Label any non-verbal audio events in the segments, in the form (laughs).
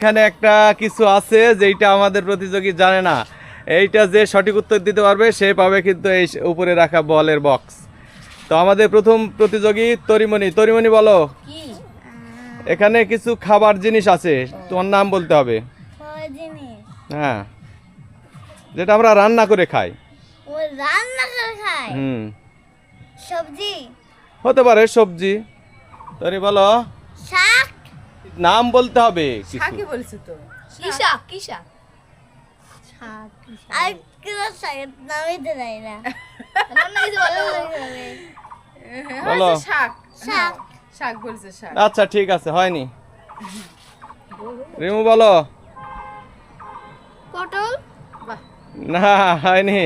এইখানে একটা কিছু আছে যেটা আমাদের প্রতিযোগী জানে না। এইটা যে সঠিক উত্তর দিতে পারবে সে পাবে কিন্তু এই উপরে রাখা বলের বক্স তো আমাদের প্রথম প্রতিযোগী তরিমণি। তরিমণি বলো। এখানে কিছু খাবার জিনিস আছে। তোমার নাম বলতে হবে। হ্যাঁ। যেটা আমরা রান্না করে খাই। রান্না করে খায় হুম। সবজি? হতে পারে সবজি। তরি বলো। নাম বলতে হবে কিছু। তো। কি শাক। কি শাক শাক। আর কি শাকের নামই তো জানি না। রান্না কিছু ভালো বলো। হয়েছে শাক। শাক। শাক বলছে শাক। আচ্ছা ঠিক আছে হয়নি। রিমু বলো। পটল? না হয়নি।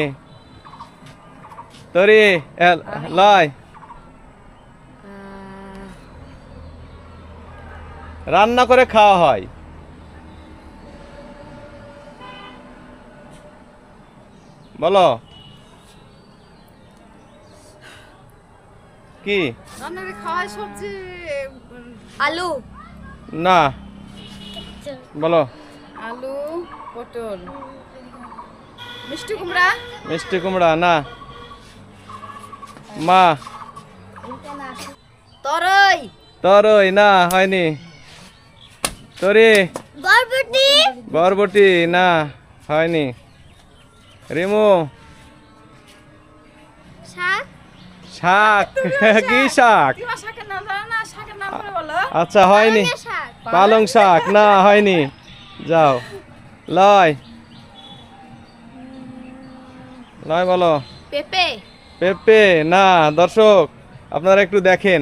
তরি লয়। রান্না করে খাওয়া হয়। বলো। কি? সবজি আলু। না। বলো। আলু পটল। মিষ্টি কুমড়া। মিষ্টি কুমড়া না। মা। তরই। তরই না হয়নি। তরি। বরবটি। বরবটি না হয়নি। রিমু। শাক। শাক। (laughs) কি শাক? কিমা শাকের নাম জানো না? শাকের নাম করে বলো। আচ্ছা হয়নি। পালং শাক না হয়নি। যাও। লয়। লয় বলো। পেঁপে। পেঁপে না দর্শক আপনারা একটু দেখেন।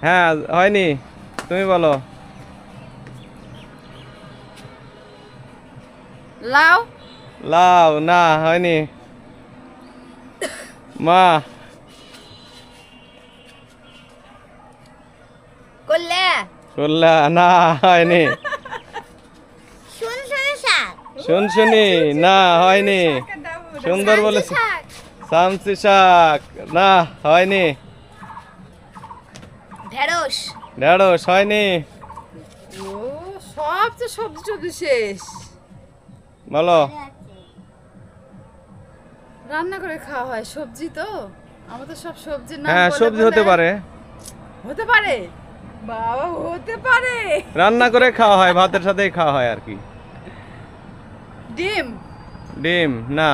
হ্যাঁ হয়নি। তুমি বলো। লাউ লাউ না হয়নি। মা। করলে? করলা না হয়নি। শুন শুনে শাক শুন শুনি না হয়নি। সুন্দর বলেছে শাক। সামসি শাক না হয়নি। ঢেঁড়স। ঢেঁড়স হয়নি। ও সব তো সবজি টবজি শেষ। বলো। রান্না করে খাওয়া হয় সবজি তো। আমাদের সব সবজির নাম হ্যাঁ সবজি হতে পারে। হতে পারে? বাবা হতে পারে। রান্না করে খাওয়া হয় ভাতের সাথেই খাওয়া হয় আর কি। ডিম? ডিম না।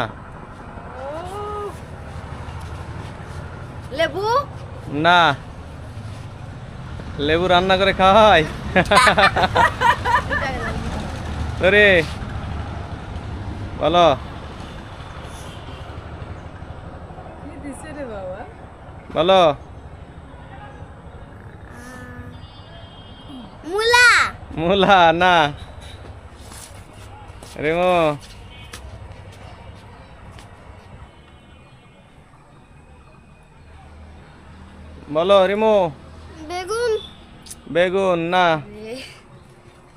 লেবু? না। লেবু রান্না করে খাওয়া হয়? (laughs) রে বলো বলো মূলা। মূলা না। রেমো। বলো রিমো। বেগুন। বেগুন না।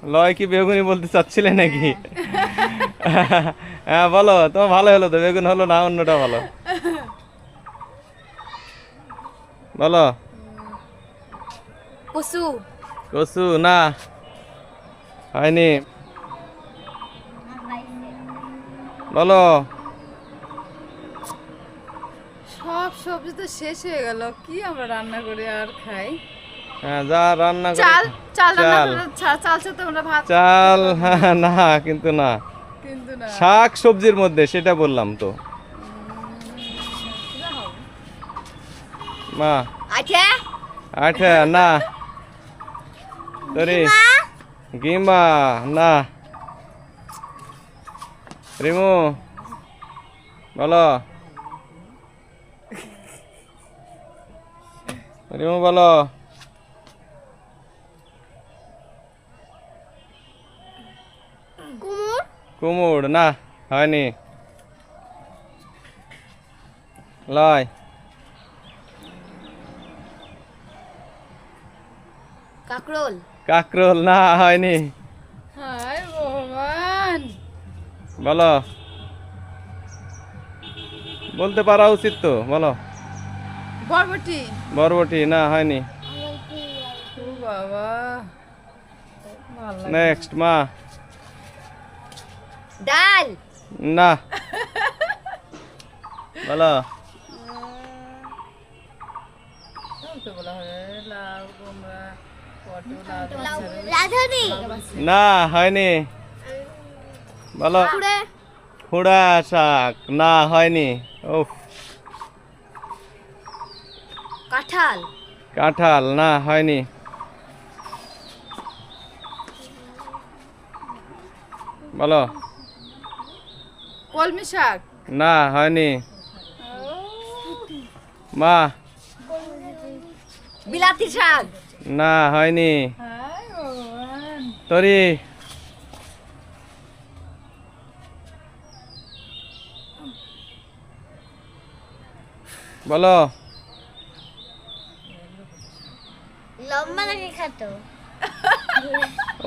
লয় কি বেগুনি বলতে চাচ্ছিলে নাকি? (laughs) হ্যাঁ বলো তোমার ভালো হলো তো বেগুন হলো না অন্যটা ভালো? বলো। কচু। কচু না। হয়নি। বলো। সব সবজি তো শেষ হয়ে গেল কি আমরা রান্না করে আর খাই? হ্যাঁ যা রান্না করে। চাল চাল চাল। চাল হ্যাঁ, না কিন্তু না। শাক সবজির মধ্যে সেটা বললাম তো। মা। আচ্ছা। আচ্ছা না। সরি। গিমা না। রিমু বলো। রিমু বলো। কুমুর না হয়নি। লয়। কাকরোল। কাকরোল না হয়নি। হায় ভগবান। বলো। বলতে পারা উচিত তো বলো। বরবটি। বরবটি না হয়নি। বাবা। নেক্সট মা। ডাল না বলো তো বলা হয় লাউ কুমড়া পটল আলু রাধুনি না হয়নি বলো কুড়ে খুড়া শাক না হয়নি উফ কাঁঠাল কাঁঠাল না হয়নি বলো কলমি শাক? না হয়নি। মা। বিলাতি শাক? না হয়নি। তরি। বলো। লম্বা নাকি খাটো?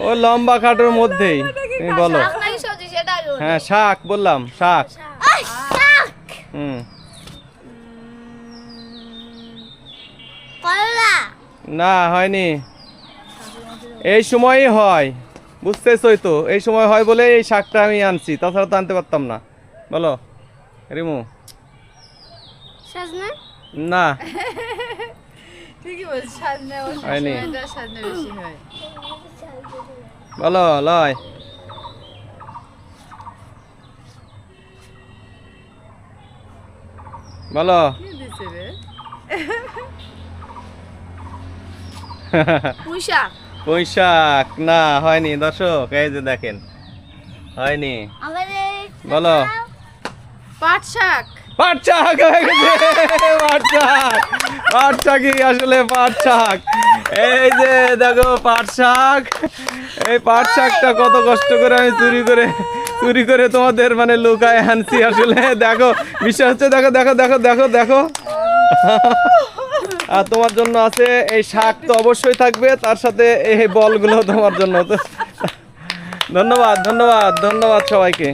ও লম্বা খাটোর মধ্যেই তুমি বলো শাক নাকি সবজি সেটা আগে বলো। হ্যাঁ শাক বললাম শাক। শাক! হুম। করলা। না হয়নি। এই সময়ই হয় বুঝতেছই তো। এই সময় হয় বলে এই শাকটা আমি আনছি তাছাড়া তো আনতে পারতাম না। বলো রিমু। সজনা? না। (laughs) ঠিকই বলছি সাজনে হয়নি। বেশি হয়। বলো লয়। বলো কি দিছে রে? (laughs) পুঁই শাক পুঁই শাক না হয়নি। দর্শক এই যে দেখেন হয়নি। বলো। পাট শাক পাট শাক হয়ে গেছে পাট শাক পাট শাকই আসলে পাট শাক এই যে দেখো পাট শাক এই পাট শাকটা কত কষ্ট করে আমি চুরি করে চুরি করে তোমাদের মানে লুকায় আনছি আসলে। দেখো বিশ্বাস হচ্ছে, দেখো দেখো দেখো দেখো দেখো। আর তোমার জন্য আছে, এই শাক তো অবশ্যই থাকবে, তার সাথে এই বলগুলো তোমার জন্য। ধন্যবাদ ধন্যবাদ ধন্যবাদ সবাইকে।